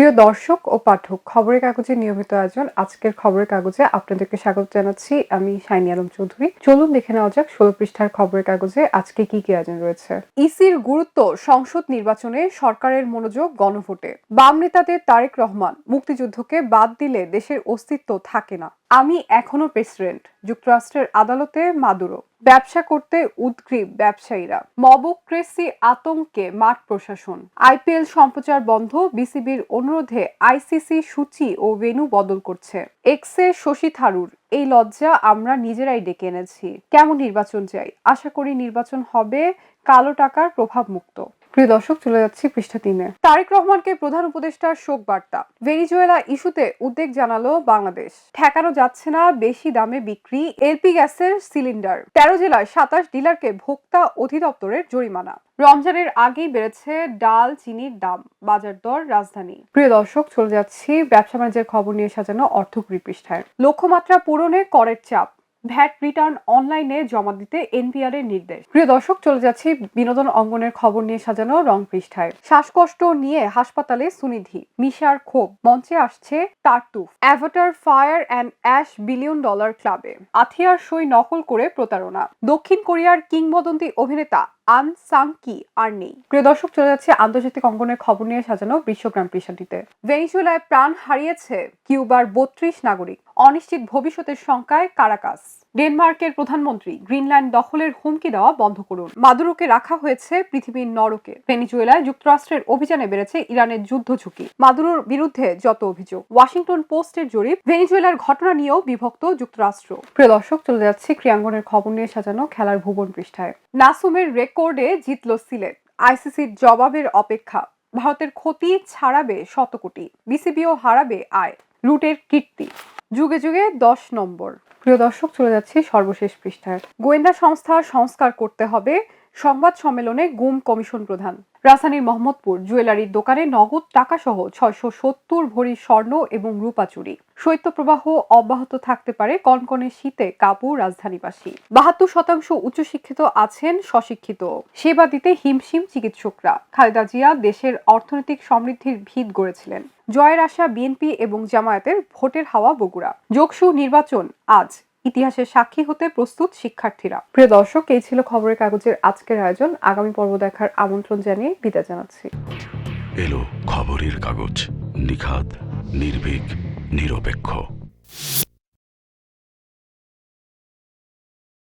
প্রিয় দর্শক ও পাঠক, খবরের কাগজের নিয়মিত আয়োজন। আজকের খবরের কাগজে আপনাদেরকে স্বাগত জানাচ্ছি আমি শাইনি আলম চৌধুরী। চলুন দেখে নেওয়া যাক ষোলো পৃষ্ঠার খবরের কাগজে আজকে কি কি আয়োজন রয়েছে। ইসির গুরুত্ব সংসদ নির্বাচনে সরকারের মনোযোগ গণভোটে। বাম নেতাদের তারেক রহমান মুক্তিযুদ্ধকে বাদ দিলে দেশের অস্তিত্ব থাকে না। আমি এখনও প্রেসিডেন্ট, যুক্তরাষ্ট্রের আদালতে মাদুরো। ব্যবসা করতে উদ্গ্রীব ব্যবসায়ীরা। মবক্রেসি আতঙ্কে মাঠ প্রশাসন। আইপিএল সম্প্রচার বন্ধ, বিসিবির অনুরোধে আইসিসি সূচি ও ভেনু বদল করছে। এক্সে শশী থারুর, এই লজ্জা আমরা নিজেরাই ডেকে এনেছি। কেমন নির্বাচন চাই? আশা করি নির্বাচন হবে কালো টাকার প্রভাব মুক্ত প্রিয় দর্শক, চলে যাচ্ছি পৃষ্ঠা তিনে। তারেক রহমানকে প্রধান উপদেষ্টার শোক বার্তা। ভেনিজুয়েলা ইস্যুতে উদ্বেগ জানালো বাংলাদেশ। ঠেকানো যাচ্ছে না বেশি দামে বিক্রি এলপি গ্যাসের সিলিন্ডার। তেরো জেলায় সাতাশ ডিলারকে ভোক্তা অধিদপ্তরের জরিমানা। রমজানের আগেই বেড়েছে ডাল, চিনির দাম, বাজার দর, রাজধানী। প্রিয় দর্শক, চলে যাচ্ছি ব্যবসা বাণিজ্যের খবর নিয়ে সাজানো অর্থকরী পৃষ্ঠায়। লক্ষ্যমাত্রা পূরণে করের চাপ। ভ্যাট রিটার্ন অনলাইনে জমা দিতে এনপিআর এর নির্দেশ। প্রিয় দর্শক, চলে যাচ্ছি বিনোদন অঙ্গনের খবর নিয়ে সাজানো রং পৃষ্ঠায়। শ্বাসকষ্ট নিয়ে হাসপাতালে সুনিধি, মিশার ক্ষোভ, মঞ্চে আসছে Tartuffe. Avatar fire and ash billion dollar ক্লাবে আথিয়ার সই নকল করে প্রতারণা। দক্ষিণ কোরিয়ার কিংবদন্তি অভিনেতা আন কি আর নেই। প্রিয় দর্শক, চলে যাচ্ছে আন্তর্জাতিক অঙ্গনের খবর নিয়ে সাজানো বিশ্বগ্রাম পৃষ্ঠাটিতে ভেনিজুয়েলায় প্রাণ হারিয়েছে কিউবার বত্রিশ নাগরিক। অনিশ্চিত ভবিষ্যতের শঙ্কায় কারাকাস। ডেনমার্কের প্রধানমন্ত্রী গ্রিনল্যান্ড দখলের হুমকি দেওয়া বন্ধ করুন। মাদুরোকে রাখা হয়েছে পৃথিবীর নরকে। ভেনিজুয়েলায় যুক্তরাষ্ট্রের অভিযানে বেড়েছে ইরানের যুদ্ধ ঝুঁকি। মাদুরোর বিরুদ্ধে যত অভিযোগ, ওয়াশিংটন পোস্টের জরিপ ভেনিজুয়েলার ঘটনা নিয়েও বিভক্ত যুক্তরাষ্ট্র। প্রিয় দর্শক, চলে যাচ্ছে ক্রিয়াঙ্গনের খবর নিয়ে সাজানো খেলার ভুবন পৃষ্ঠায়। নাসুমের রেকর্ডে জিতল সিলেট। আইসিসির জবাবের অপেক্ষা, ভারতের ক্ষতি ছাড়াবে শতকোটি বিসিবিও হারাবে আয়, রুটের কীর্তি। যুগে যুগে দশ নম্বর। প্রিয় দর্শক, চলে যাচ্ছে সর্বশেষ পৃষ্ঠায়। গোয়েন্দা সংস্থার সংস্কার করতে হবে, সংবাদ সম্মেলনে গুম কমিশন প্রধান। রাজধানীর মোহাম্মদপুর জুয়েলারির দোকানে নগদ টাকা সহ ছয়শো সত্তর ভরি স্বর্ণ এবং রূপা চুরি। শৈত্যপ্রবাহ অব্যাহত থাকতে পারে কনকনে শীতে কাবু রাজধানীবাসী। বাহাত্তর শতাংশ উচ্চশিক্ষিত আছেন স্বশিক্ষিত। সেবা দিতে হিমশিম চিকিৎসকরা। খালেদা জিয়া দেশের অর্থনৈতিক সমৃদ্ধির ভিত গড়েছিলেন। জয়ের আশা বিএনপি এবং জামায়াতের ভোটের হাওয়া বগুড়া। যোগসু নির্বাচন আজ। ইতিহাসের সাক্ষী হতে প্রস্তুত শিক্ষার্থীরা। প্রিয় দর্শক, এই ছিল খবরের কাগজের আজকের আয়োজন। আগামী পর্ব দেখার আমন্ত্রণ জানিয়ে বিদায় জানাচ্ছি। এলো খবরের কাগজ নিখাত নির্ভীক, নিরপেক্ষ।